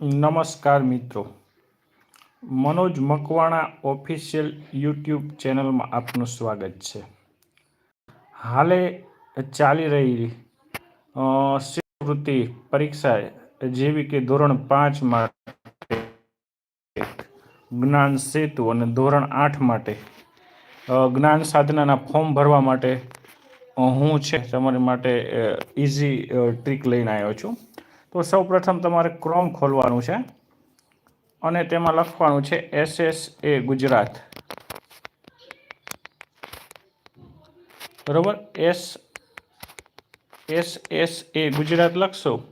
નમસ્કાર મિત્રો. Manoj Makwana official YouTube ચેનલમાં આપનું સ્વાગત છે. હાલે ચાલી રહેલી શિષ્યવૃત્તિ પરીક્ષા જેવી કે ધોરણ પાંચ માટે, જ્ઞાન સેતુ અને ધોરણ આઠ માટે જ્ઞાન સાધનાના ફોર્મ ભરવા માટે હું છે, તમારી માટે ઇઝી ટ્રીક લઈને આવ્યો છું. તો સૌ પ્રથમ તમારે ક્રોમ ખોલવાનું છે અને તેમાં લખવાનું છે એસ એસ એ ગુજરાત. બરોબર? S S S A Gujarat લખશો.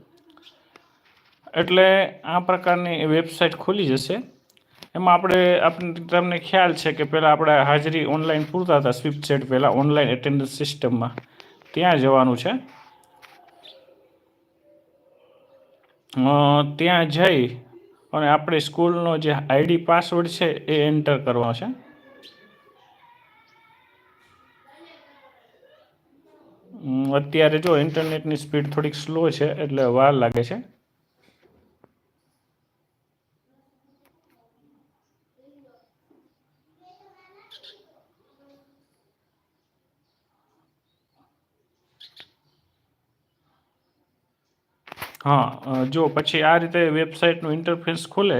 એટલે આ પ્રકારની વેબસાઇટ ખુલી જશે. એમાં આપણે આપણે તમને ખ્યાલ છે કે પહેલાં આપણે હાજરી ઓનલાઈન પૂરતા હતા સ્વિફ્ટ પહેલાં ઓનલાઈન એટેન્ડન્સ સિસ્ટમમાં ત્યાં જવાનું છે. ત્યાં જઈ અને આપણે સ્કૂલનો જે આઈડી પાસવર્ડ છે એ એન્ટર કરવાનો છે. અત્યારે જો ઇન્ટરનેટની સ્પીડ થોડીક સ્લો છે એટલે વાર લાગે છે. હા જો, પછી આ રીતે વેબસાઇટનું ઇન્ટરફેસ ખુલે,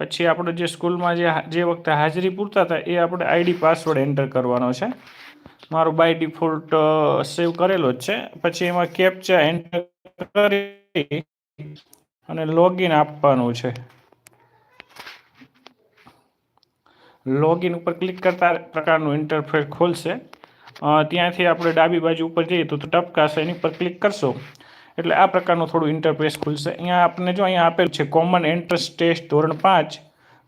પછી આપણે જે સ્કૂલમાં જે જે વખતે હાજરી પૂરતા હતા, એ આપણે આઈડી પાસવર્ડ એન્ટર કરવાનો છે. મારો બાય ડિફોલ્ટ સેવ કરેલો જ છે. પછી એમાં કેપ્ચા એન્ટર કરી અને લોગિન આપવાનું છે. લોગિન ઉપર ક્લિક કરતા પ્રકારનું ઇન્ટરફેસ ખોલશે. ત્યાંથી આપણે ડાબી બાજુ ઉપર જઈએ તો ટપકાશે, એની પર ક્લિક કરશો. એટલે આ પ્રકારનું થોડું ઇન્ટરફેસ ખુલશે. અહીંયા આપણે જો અહીંયા આપેલું છે કોમન એન્ટ્રન્સ ટેસ્ટ ધોરણ પાંચ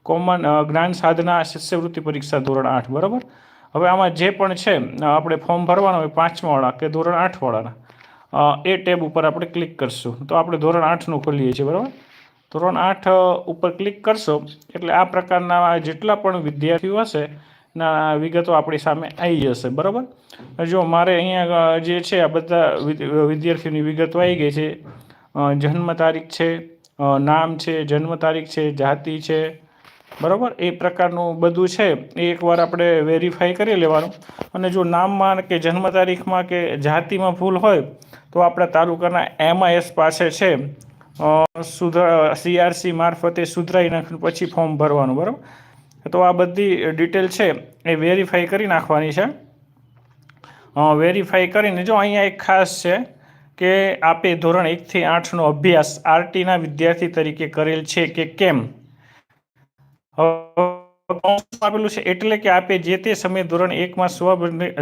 કોમન જ્ઞાન સાધના, શિષ્યવૃત્તિ પરીક્ષા ધોરણ આઠ, બરાબર? હવે આમાં જે પણ છે આપણે ફોર્મ ભરવાના હોય પાંચમાવાળા કે ધોરણ આઠવાળાના એ ટેબ ઉપર આપણે ક્લિક કરશું. તો આપણે ધોરણ આઠનું ખોલીએ છીએ, બરાબર? ધોરણ આઠ ઉપર ક્લિક કરશો, એટલે આ પ્રકારના જેટલા પણ વિદ્યાર્થીઓ હશે ના વિગતો આપણી સામે આવી જશે, બરાબર? જો મારે અહીંયા જે છે, આ બધા વિદ્યાર્થીઓની વિગતો આવી ગઈ છે. જન્મ તારીખ છે નામ છે, જન્મ તારીખ છે, જાતિ છે, બરાબર? એ પ્રકારનું બધું છે, એ એકવાર આપણે વેરીફાઈ કરી લેવાનું. અને જો નામમાં કે જન્મ તારીખમાં કે જાતિમાં ભૂલ હોય, તો આપણા તાલુકાના એમઆઈએસ પાસે છે સુધરા સીઆરસી મારફતે સુધરાઈ નાખ્યું પછી ફોર્મ ભરવાનું, બરાબર? તો આ બધી ડિટેલ છે, એ વેરીફાઈ કરી નાખવાની છે. વેરીફાઈ કરીને જો અહીંયા એક ખાસ છે કે આપે ધોરણ એકથી આઠનો અભ્યાસ આરટીના વિદ્યાર્થી તરીકે કરેલ છે કે કેમ? આપેલું છે એટલે કે આપે જે તે સમયે ધોરણ એકમાં સ્વ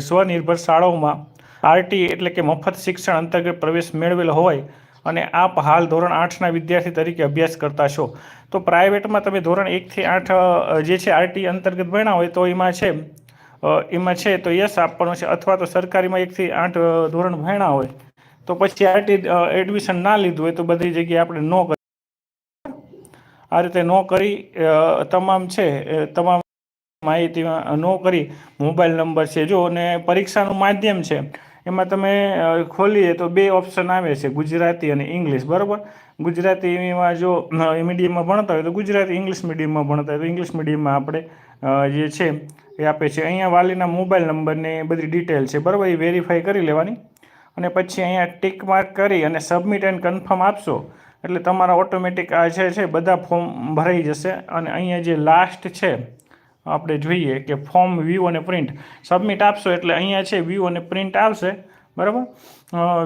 સ્વનિર્ભર શાળાઓમાં આરટી એટલે કે મફત શિક્ષણ અંતર્ગત પ્રવેશ મેળવેલો હોય અને આપ હાલ ધોરણ આઠના વિદ્યાર્થી તરીકે અભ્યાસ કરતા છો. તો પ્રાઇવેટમાં તમે ધોરણ એકથી આઠ જે છે આરટી અંતર્ગત ભણ્યા હોય તો એમાં છે એમાં છે તો યસ આપવાનું છે. અથવા તો સરકારીમાં એકથી આઠ ધોરણ ભણ્યા હોય તો પછી આરટી એડમિશન ના લીધું હોય તો બધી જગ્યાએ આપણે નો કરી આ રીતે નો કરી તમામ છે તમામ માહિતીમાં નો કરી. મોબાઈલ નંબર છે જો અને પરીક્ષાનું માધ્યમ છે. એમાં તમે ખોલીએ તો બે ઓપ્શન આવે છે, ગુજરાતી અને ઇંગ્લિશ બરાબર? ગુજરાતીમાં જો મીડિયમમાં ભણતા હોય તો ગુજરાતી ઇંગ્લિશ મીડિયમમાં ભણતા હોય તો ઇંગ્લિશ મીડિયમમાં આપણે જે છે, એ આપે છે. અહીંયા વાલીના મોબાઈલ નંબરને બધી ડિટેલ છે, બરાબર? એ વેરીફાઈ કરી લેવાની. અને પછી અહીંયા ટિક માર્ક કરી અને સબમિટ એન્ડ કન્ફર્મ આપશો. એટલે તમારા ઓટોમેટિક આ જે છે, બધા ફોર્મ ભરાઈ જશે. અને અહીંયા જે લાસ્ટ છે આપણે જોઈએ કે ફોર્મ વ્યૂ અને પ્રિન્ટ સબમિટ આપશો એટલે અહીંયા છે વ્યૂ અને પ્રિન્ટ આવશે. બરાબર?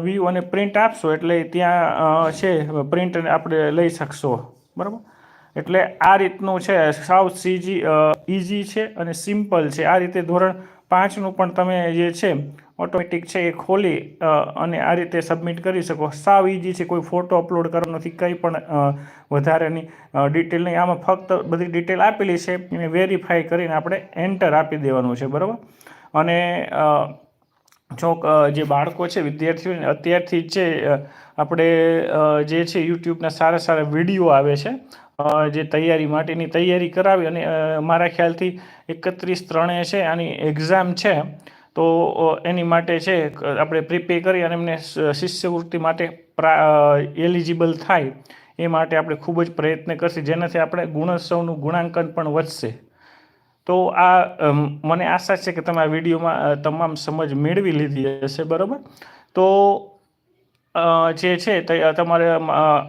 વ્યૂ અને પ્રિન્ટ આપશો એટલે ત્યાં છે પ્રિન્ટ આપણે લઈ શકશો. બરાબર? એટલે આ રીતનું છે સાવ સીજી ઇઝી છે અને સિમ્પલ છે. આ રીતે ધોરણ પાંચનું પણ તમે જે છે ઓટોમેટિક છે એ ખોલી અને આ રીતે સબમિટ કરી શકો. સાવ ઇઝી છે, કોઈ ફોટો અપલોડ કરવાનો નથી, કંઈ પણ વધારેની ડિટેલ નહીં. આમાં ફક્ત બધી ડિટેલ આપેલી છે, એને વેરીફાઈ કરીને આપણે એન્ટર આપી દેવાનું છે, બરાબર? અને જો જે બાળકો છે, વિદ્યાર્થીઓને અત્યારથી જ આપણે જે છે, યુટ્યુબના સારા સારા વીડિયો આવે છે જે તૈયારી માટેની તૈયારી કરાવી અને મારા ખ્યાલથી એકત્રીસ ત્રણે છે આની એક્ઝામ છે. તો એની માટે છે આપણે પ્રિપેર કરી અને એમને શિષ્યવૃત્તિ માટે એલિજિબલ થાય. એ માટે આપણે ખૂબ જ પ્રયત્ન કરશું, જેનાથી આપણે ગુણોત્સવનું ગુણાંકન પણ વધશે. તો આ મને આશા છે કે તમે આ વિડીયોમાં તમામ સમજ મેળવી લીધી હશે, બરાબર? તો જે છે તે તમારે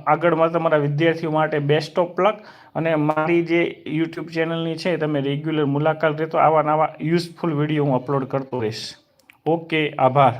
આગળમાં તમારા વિદ્યાર્થીઓ માટે બેસ્ટ ઓફ લક અને મારી જે યુટ્યુબ ચેનલની છે, તમે રેગ્યુલર મુલાકાત લેતો આવા નવા યુઝફુલ વીડિયો હું અપલોડ કરતો રહીશ. ઓકે આભાર.